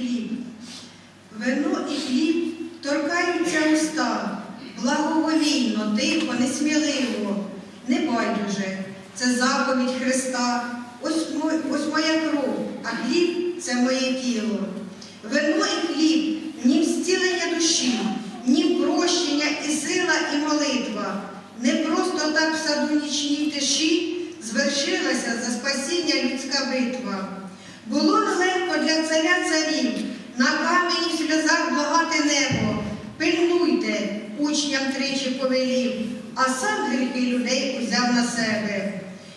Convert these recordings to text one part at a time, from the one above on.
хліб. Вино і хліб торкаються уста, благоволійно, тихо, несміливо, не байдуже. Це заповідь Христа. Ось, ось моя кров, а хліб це моє тіло. Вино і хліб, ні зцілення душі, ні прощення і сила, і молитва. Не просто так в саду нічній тиші звершилася за спасіння людська битва. Було царя царів, на камені в сльозах благати небо. Пильнуйте, учням тричі повелів, а сам гріхи людей узяв на себе.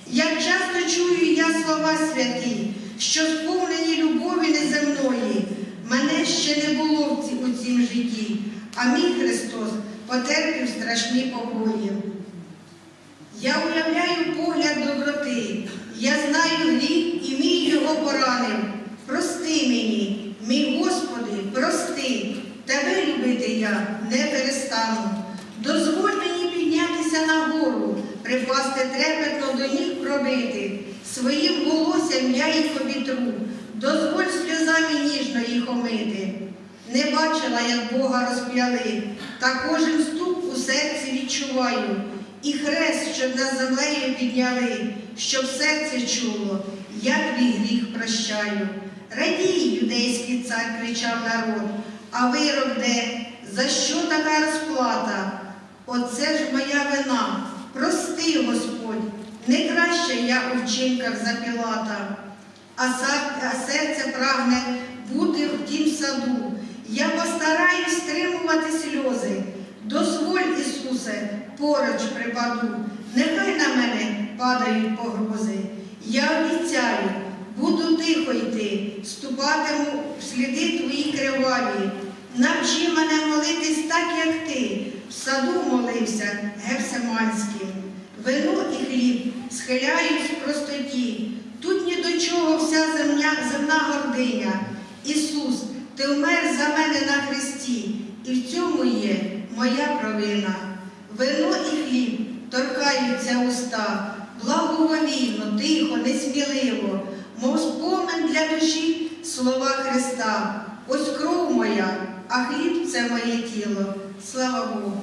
Як часто чую я слова святі, що сповнені любові неземної, мене ще не було у цім житті, а мій Христос потерпів страшні побої. Я уявляю погляд доброти, я знаю гріх і мій його поранив. Прости мені, мій Господи, прости, тебе любити я не перестану. Дозволь мені піднятися нагору, припасти трепетно до ніг пробити. Своїм волоссям я їх обітру, дозволь сльозами ніжно їх омити. Не бачила, як Бога розп'яли, та кожен стук у серці відчуваю. І хрест, щоб над землею підняли, щоб серце чуло, я твій гріх прощаю. Радій, юдейський цар, кричав народ, а вирок де? За що така розплата? Оце ж моя вина. Прости, Господь, не краще я у вчинках за Пілата, а, а серце прагне бути в тім саду. Я постараюсь стримувати сльози. Дозволь, Ісусе, поруч припаду, нехай на мене падають погрози. Я обіцяю, буду тихо йти, ступатиму в сліди твої криваві. Навчи мене молитись так, як ти, в саду молився Гевсиманським. Вино і хліб схиляюсь в простоті. Тут ні до чого вся земля, земна гординя. Ісус, ти вмер за мене на хресті, і в цьому є моя провина. Вино і хліб торкаються уста, благоволійно, тихо, несміливо, мов спомин для душі слова Христа. Ось кров моя, а хліб це моє тіло. Слава Богу.